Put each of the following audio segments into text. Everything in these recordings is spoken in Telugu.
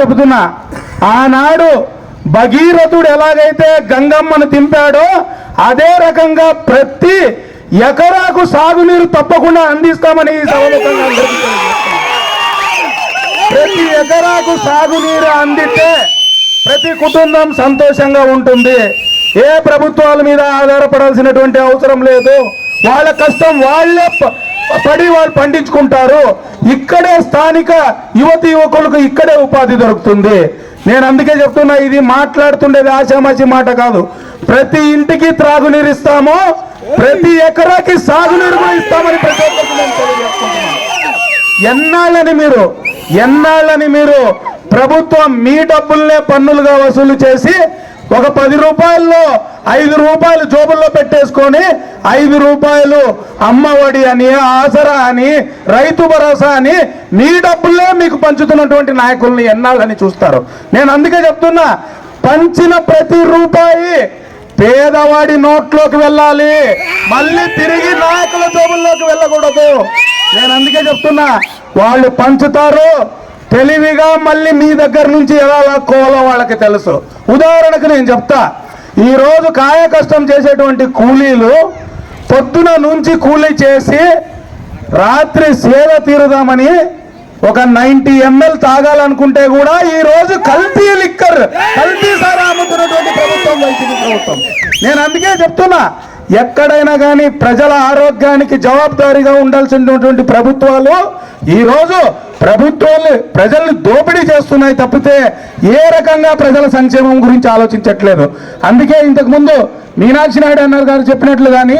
చెబుతున్నా. ఆనాడు భగీరథుడు ఎలాగైతే గంగమ్మను తింపాడో అదే రకంగా ప్రతి ఎకరాకు సాగునీరు తప్పకుండా అందిస్తామని ఈ ప్రతి ఎకరాకు సాగునీరు అందితే ప్రతి కుటుంబం సంతోషంగా ఉంటుంది. ఏ ప్రభుత్వాల మీద ఆధారపడాల్సినటువంటి అవసరం లేదు. వాళ్ళ కష్టం వాళ్ళే పడి వాళ్ళు పండించుకుంటారు. ఇక్కడే స్థానిక యువతి యువకులకు ఇక్కడే ఉపాధి దొరుకుతుంది. నేను అందుకే చెప్తున్నా ఇది మాట్లాడుతుండేది ఆశామాషి మాట కాదు. ప్రతి ఇంటికి త్రాగునీరు ఇస్తాము ప్రతి ఎకరాకి సాగునీరు కూడా ఇస్తామని ప్రతి ఒక్కరికి నేను తెలియజేస్తున్నాను. ఎన్నాళ్ళని మీరు ఎన్నాళ్ళని మీరు ప్రభుత్వం మీ డబ్బుల్నే పన్నులుగా వసూలు చేసి ఒక పది రూపాయల్లో ఐదు రూపాయలు జోబుల్లో పెట్టేసుకొని ఐదు రూపాయలు అమ్మఒడి అని ఆసరా అని రైతు భరోసా అని మీ డబ్బుల్లో మీకు పంచుతున్నటువంటి నాయకుల్ని ఎన్నాళ్ళని చూస్తారు. నేను అందుకే చెప్తున్నా పంచిన ప్రతి రూపాయి పేదవాడి నోట్లోకి వెళ్ళాలి. మళ్ళీ తిరిగి నాయకుల జోబుల్లోకి వెళ్ళకూడదు. నేను అందుకే చెప్తున్నా వాళ్ళు పంచుతారు తెలివిగా మళ్ళీ మీ దగ్గర నుంచి ఎలా లాక్కోవాలో వాళ్ళకి తెలుసు. ఉదాహరణకు నేను చెప్తా. ఈరోజు కాయ కష్టం చేసేటువంటి కూలీలు పొద్దున నుంచి కూలీ చేసి రాత్రి సేవ తీరుదామని ఒక నైన్టీ ఎంఎల్ తాగాలనుకుంటే కూడా ఈ రోజు కల్తీ లిక్కర్ కల్తీ సారా అమ్ముతున్నటువంటి ప్రభుత్వం వైసీపీ ప్రభుత్వం. నేను అందుకే చెప్తున్నా. ఎక్కడైనా కానీ ప్రజల ఆరోగ్యానికి జవాబుదారీగా ఉండాల్సినటువంటి ప్రభుత్వాలు ఈరోజు ప్రభుత్వాలు ప్రజల్ని దోపిడీ చేస్తున్నాయి తప్పితే ఏ రకంగా ప్రజల సంక్షేమం గురించి ఆలోచించట్లేదు. అందుకే ఇంతకుముందు మీనాక్షి నాయుడు అన్నారు గారు చెప్పినట్లు కానీ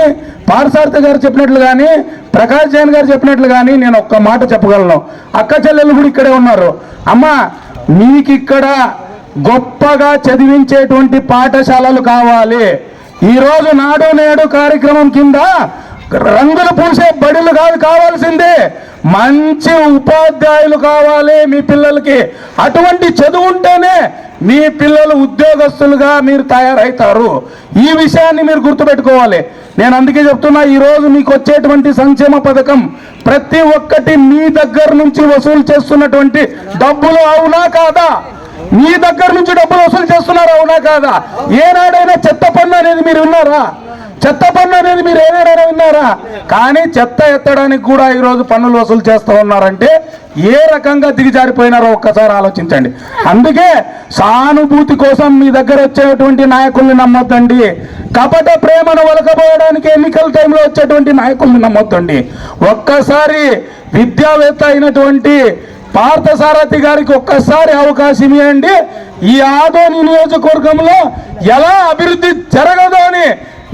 పారసారథి గారు చెప్పినట్లు కానీ ప్రకాష్ జైన్ గారు చెప్పినట్లు కానీ నేను ఒక్క మాట చెప్పగలను. అక్క చెల్లెలు కూడా ఇక్కడే ఉన్నారు. అమ్మా మీకు ఇక్కడ గొప్పగా చదివించేటువంటి పాఠశాలలు కావాలి. ఈరోజు నాడు నేడు కార్యక్రమం కింద రంగులు పూసే బడులు కాదు కావాల్సిందే. మంచి ఉపాధ్యాయులు కావాలి మీ పిల్లలకి. అటువంటి చదువు ఉంటేనే మీ పిల్లలు ఉద్యోగస్తులుగా మీరు తయారవుతారు ఈ విషయాన్ని మీరు గుర్తుపెట్టుకోవాలి. నేను అందుకే చెప్తున్నా ఈరోజు మీకు వచ్చేటువంటి సంక్షేమ పథకం ప్రతి ఒక్కటి మీ దగ్గర నుంచి వసూలు చేస్తున్నటువంటి డబ్బులు అవునా కాదా? మీ దగ్గర నుంచి డబ్బులు వసూలు చేస్తున్నారు? అవునా కాదా? ఏనాడైనా చెత్త పన్ను అనేది మీరు విన్నారా? చెత్త పన్ను అనేది మీరు ఏనాడైనా విన్నారా? కానీ చెత్త ఎత్తడానికి కూడా ఈరోజు పన్నులు వసూలు చేస్తూ ఉన్నారంటే ఏ రకంగా దిగజారిపోయినారో ఒక్కసారి ఆలోచించండి. అందుకే సానుభూతి కోసం మీ దగ్గర వచ్చేటువంటి నాయకుల్ని నమ్మొద్దండి. కపట ప్రేమను వలకపోయడానికి ఎన్నికల టైంలో వచ్చేటువంటి నాయకుల్ని నమ్మొద్దండి. ఒక్కసారి విద్యావేత్త అయినటువంటి పార్థసారథి గారికి ఒక్కసారి అవకాశం ఇవ్వండి. ఈ ఆదోని నియోజకవర్గంలో ఎలా అభివృద్ధి జరగదు అని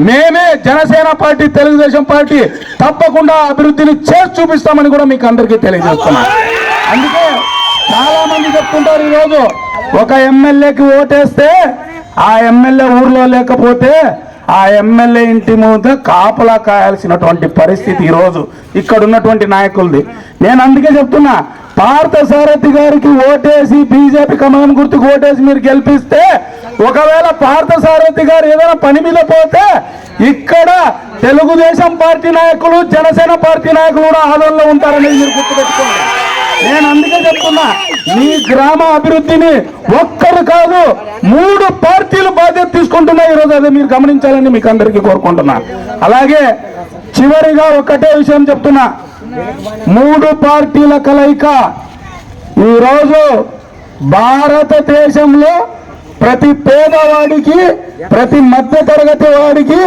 మేమే జనసేన పార్టీ తెలుగుదేశం పార్టీ తప్పకుండా అభివృద్ధిని చేసి చూపిస్తామని కూడా మీకు అందరికీ తెలియజేస్తున్నాం. అందుకే చాలా మంది చెప్తుంటారు ఈరోజు ఒక ఎమ్మెల్యేకి ఓటేస్తే ఆ ఎమ్మెల్యే ఊర్లో లేకపోతే ఆ ఎమ్మెల్యే ఇంటి ముందు కాపలా కాయాల్సినటువంటి పరిస్థితి ఈరోజు ఇక్కడ ఉన్నటువంటి నాయకులది. నేను అందుకే చెప్తున్నా పార్థ సారథి గారికి ఓటేసి బీజేపీ కమలం గుర్తుకు ఓటేసి మీరు గెలిపిస్తే ఒకవేళ పార్థసారథి గారు ఏదైనా పని మీద పోతే ఇక్కడ తెలుగుదేశం పార్టీ నాయకులు జనసేన పార్టీ నాయకులు కూడా ఆందోళనలో ఉంటారనేది మీరు గుర్తుపెట్టుకోండి. నేను అందుకే చెప్తున్నా మీ గ్రామ అభివృద్ధిని ఒక్కరు కాదు మూడు పార్టీలు బాధ్యత తీసుకుంటున్నాయి ఈరోజు అది మీరు గమనించాలని మీకు అందరికీ కోరుకుంటున్నా. అలాగే చివరిగా ఒకటే విషయం చెప్తున్నా మూడు పార్టీల కలయిక ఈరోజు భారతదేశంలో ప్రతి పేదవాడికి ప్రతి మధ్య తరగతి వాడికి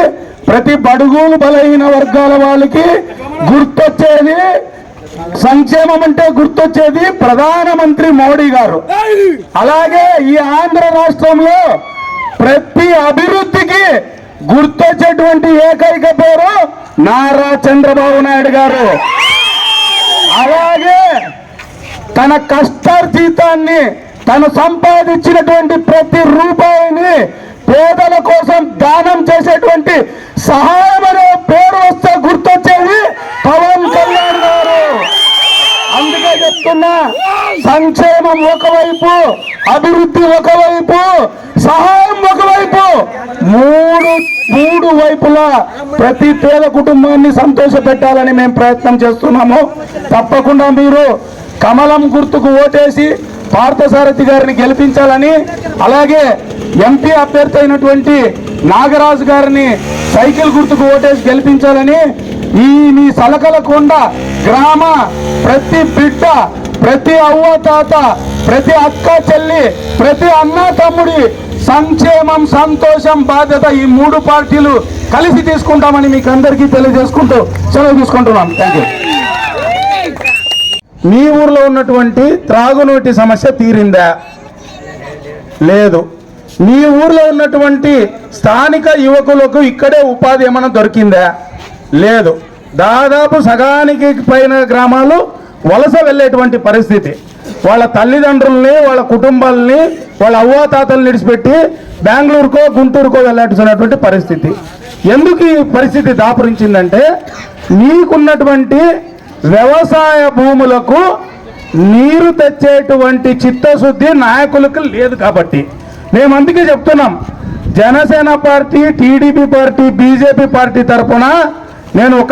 ప్రతి బడుగులు బలహీన వర్గాల వాళ్ళకి గుర్తొచ్చేది సంక్షేమం అంటే గుర్తొచ్చేది ప్రధానమంత్రి మోడీ గారు. అలాగే ఈ ఆంధ్ర రాష్ట్రంలో ప్రతి అభివృద్ధికి గుర్తొచ్చేటువంటి ఏకైక పేరు నారా చంద్రబాబు నాయుడు గారు. అలాగే తన కష్టార్జితాన్ని తను సంపాదించినటువంటి ప్రతి రూపాయిని పేదల కోసం దానం చేసేటువంటి సహాయ అనే పేరు వస్తే గుర్తొచ్చేది పవన్ కళ్యాణ్ గారు చేస్తున్న సంక్షేమం ఒకవైపు అభివృద్ధి ఒకవైపు సహాయం ఒకవైపు మూడు మూడు వైపులా ప్రతి పేద కుటుంబాన్ని సంతోష పెట్టాలని మేము ప్రయత్నం చేస్తున్నాము. తప్పకుండా మీరు కమలం గుర్తుకు ఓటేసి పార్థసారథి గారిని గెలిపించాలని అలాగే ఎంపీ అభ్యర్థి అయినటువంటి నాగరాజు గారిని సైకిల్ గుర్తుకు ఓటేసి గెలిపించాలని ఈ మీ సలకల కొండ గ్రామ ప్రతి బిడ్డ ప్రతి అవ్వ తాత ప్రతి అక్క చెల్లి ప్రతి అన్న తమ్ముడి సంక్షేమం సంతోషం బాధ్యత ఈ మూడు పార్టీలు కలిసి తీసుకుంటామని మీకు అందరికీ తెలియజేసుకుంటూ సెలవు తీసుకుంటున్నాం. థ్యాంక్ యూ మీ ఊర్లో ఉన్నటువంటి త్రాగునీటి సమస్య తీరిందా? లేదు. మీ ఊర్లో ఉన్నటువంటి స్థానిక యువకులకు ఇక్కడే ఉపాధి ఏమైనా దొరికిందా? లేదు. దాదాపు సగానికి పైన గ్రామాలు వలస వెళ్ళేటువంటి పరిస్థితి. వాళ్ళ తల్లిదండ్రుల్ని వాళ్ళ కుటుంబాలని వాళ్ళ అవ్వాతాతల్ని విడిచిపెట్టి బెంగళూరుకో గుంటూరుకో వెళ్ళాల్సినటువంటి పరిస్థితి. ఎందుకు ఈ పరిస్థితి దాపురించిందంటే మీకున్నటువంటి వ్యవసాయ భూములకు నీరు తెచ్చేటువంటి చిత్తశుద్ధి నాయకులకు లేదు కాబట్టి. మేము అందుకే చెప్తున్నాం Janasena party TDP party BJP party తరఫున నేను ఒక